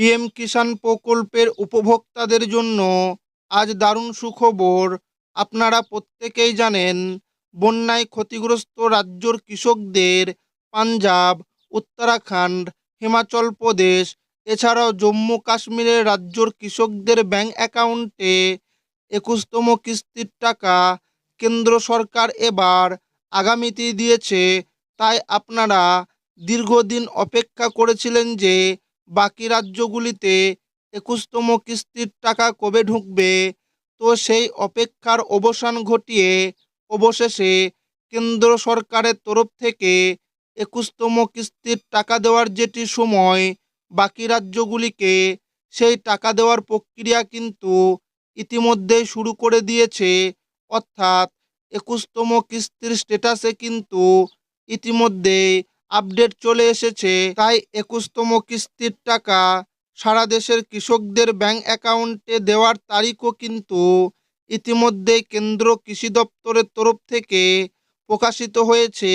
PM কিষাণ প্রকল্পের উপভোক্তাদের জন্য আজ দারুণ সুখবর। আপনারা প্রত্যেকেই জানেন, বন্যায় ক্ষতিগ্রস্ত রাজ্যর কৃষকদের পাঞ্জাব, উত্তরাখণ্ড, হিমাচল প্রদেশ, এছাড়াও জম্মু কাশ্মীরের রাজ্যর কৃষকদের ব্যাংক অ্যাকাউন্টে একুশতম কিস্তির টাকা কেন্দ্র সরকার এবার আগামীতে দিয়েছে। তাই আপনারা দীর্ঘদিন অপেক্ষা করেছিলেন যে বাকি রাজ্যগুলিতে একুশতম কিস্তির টাকা কবে ঢুকবে? তো সেই অপেক্ষার অবসান ঘটিয়ে অবশেষে কেন্দ্র সরকারের তরফ থেকে একুশতম কিস্তির টাকা দেওয়ার যেটি সময় বাকি রাজ্যগুলিকে, সেই টাকা দেওয়ার প্রক্রিয়া কিন্তু ইতিমধ্যেই শুরু করে দিয়েছে। অর্থাৎ একুশতম কিস্তির স্ট্যাটাসে কিন্তু ইতিমধ্যেই আপডেট চলে এসেছে। তাই একুশতম কিস্তির টাকা সারা দেশের কৃষকদের ব্যাংক অ্যাকাউন্টে দেওয়ার তারিখও কিন্তু ইতিমধ্যেই কেন্দ্র কৃষি দপ্তরের তরফ থেকে প্রকাশিত হয়েছে।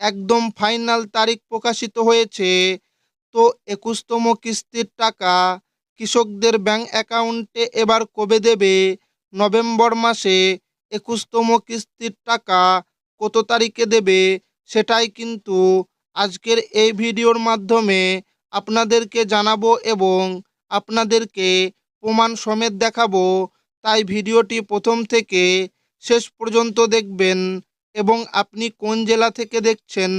একদম ফাইনাল তারিখ প্রকাশিত হয়েছে। তো একুশতম কিস্তির টাকা কৃষকদের ব্যাংক অ্যাকাউন্টে এবার কবে দেবে? নভেম্বর মাসে একুশতম কিস্তির টাকা কত তারিখে দেবে? সেটাই কিন্তু আজকের এই ভিডিওর মাধ্যমে আপনাদেরকে জানাব এবং আপনাদেরকে প্রমাণ সমেত দেখাবো। তাই ভিডিওটি প্রথম থেকে শেষ পর্যন্ত দেখবেন এবং আপনি কোন জেলা থেকে দেখছেন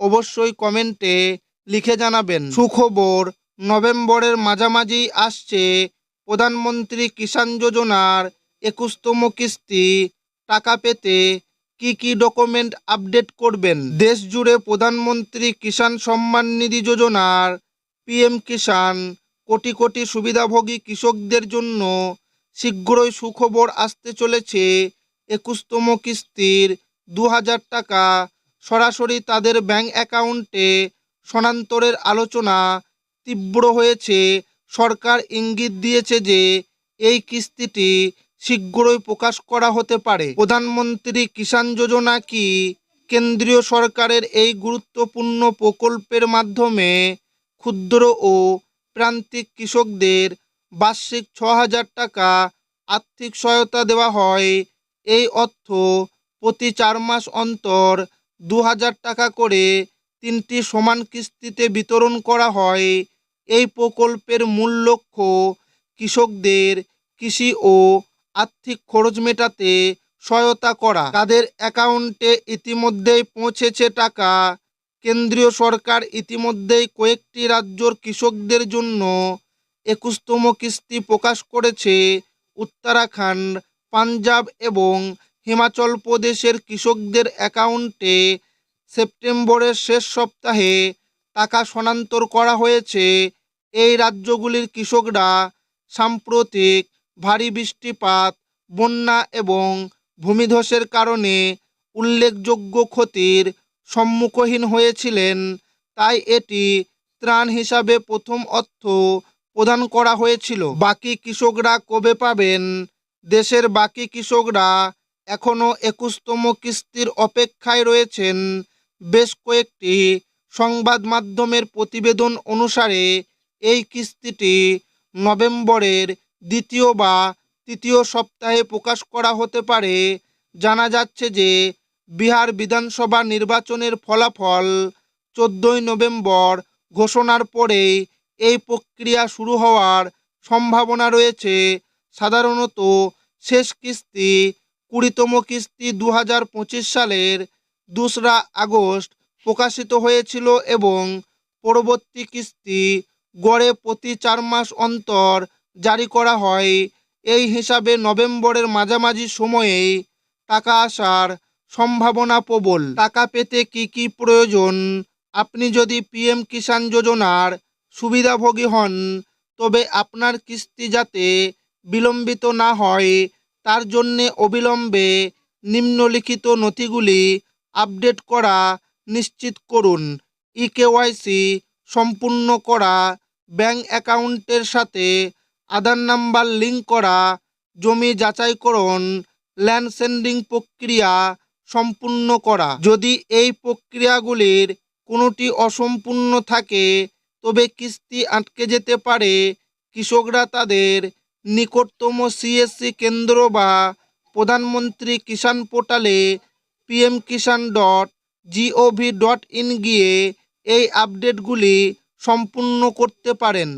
অবশ্যই কমেন্টে লিখে জানাবেন। সুখবর, নভেম্বরের মাঝামাঝি আসছে প্রধানমন্ত্রী কিষাণ যোজনার একুশতম কিস্তি। টাকা পেতে কি কি ডকুমেন্ট আপডেট করবেন? দেশ জুড়ে প্রধানমন্ত্রী কিষাণ সম্মান নিধি যোজনার পিএম কিষাণ কোটি কোটি সুবিধাভোগী কৃষকদের জন্য শীঘ্রই সুখবর আসতে চলেছে। একুশতম কিস্তির দু হাজার টাকা সরাসরি তাদের ব্যাংক অ্যাকাউন্টে স্থানান্তরের আলোচনা তীব্র হয়েছে। সরকার ইঙ্গিত দিয়েছে যে এই কিস্তিটি শীঘ্রই প্রকাশ করা হতে পারে। প্রধানমন্ত্রী কিষাণ যোজনা কি কেন্দ্রীয় সরকারের এই গুরুত্বপূর্ণ প্রকল্পের মাধ্যমে ক্ষুদ্র ও প্রান্তিক কৃষকদের বার্ষিক ছ হাজার টাকা আর্থিক সহায়তা দেওয়া হয়? এই অর্থ প্রতি চার মাস অন্তর দু হাজার টাকা করে তিনটি সমান কিস্তিতে বিতরণ করা হয়। এই প্রকল্পের মূল লক্ষ্য কৃষকদের কৃষি ও আর্থিক খরচ মেটাতে সহায়তা করা। তাদের অ্যাকাউন্টে ইতিমধ্যেই পৌঁছেছে টাকা। কেন্দ্রীয় সরকার ইতিমধ্যেই কয়েকটি রাজ্যর কৃষকদের জন্য একুশতম কিস্তি প্রকাশ করেছে। উত্তরাখণ্ড, পাঞ্জাব এবং হিমাচল প্রদেশের কৃষকদের অ্যাকাউন্টে সেপ্টেম্বরের শেষ সপ্তাহে টাকা স্থানান্তর করা হয়েছে। এই রাজ্যগুলির কৃষকরা সাম্প্রতিক ভারী বৃষ্টিপাত, বন্যা এবং ভূমিধসের কারণে উল্লেখযোগ্য ক্ষতির সম্মুখীন হয়েছিলেন, তাই এটি ত্রাণ হিসাবে প্রথম অর্থ প্রদান করা হয়েছিল। বাকি কৃষকরা কবে পাবেন? দেশের বাকি কৃষকরা এখনও একুশতম কিস্তির অপেক্ষায় রয়েছেন। বেশ কয়েকটি সংবাদ মাধ্যমের প্রতিবেদন অনুসারে এই কিস্তিটি নভেম্বরের দ্বিতীয় বা তৃতীয় সপ্তাহে প্রকাশ করা হতে পারে। জানা যাচ্ছে যে বিহার বিধানসভা নির্বাচনের ফলাফল চোদ্দোই নভেম্বর ঘোষণার পরেই এই প্রক্রিয়া শুরু হওয়ার সম্ভাবনা রয়েছে। সাধারণত শেষ কিস্তি কুড়িতম কিস্তি দু হাজার পঁচিশ সালের দোসরা আগস্ট প্রকাশিত হয়েছিল এবং পরবর্তী কিস্তি গড়ে প্রতি চার মাস অন্তর জারি করা হয়। এই হিসাবে নভেম্বরের মাঝামাঝি সময়ে টাকা আসার সম্ভাবনা প্রবল। টাকা পেতে কি কি প্রয়োজন? আপনি যদি পিএম কিষাণ যোজনার সুবিধাভোগী হন, তবে আপনার কিস্তি যাতে বিলম্বিত না হয়, তার জন্যে অবিলম্বে নিম্নলিখিত নথিগুলি আপডেট করা নিশ্চিত করুন। ই কেওয়াইসি সম্পূর্ণ করা ব্যাংক অ্যাকাউন্টের সাথে আধার নাম্বার লিঙ্ক করা, জমি যাচাইকরণ ল্যান্ড সেন্ডিং প্রক্রিয়া সম্পূর্ণ করা। যদি এই প্রক্রিয়াগুলির কোনোটি অসম্পূর্ণ থাকে, তবে কিস্তি আটকে যেতে পারে। কৃষকরা তাদের নিকটতম সিএসসি কেন্দ্র বা প্রধানমন্ত্রী কিষাণ পোর্টালে PM Kisan dot G O V dot in গিয়ে এই আপডেটগুলি সম্পূর্ণ করতে পারেন।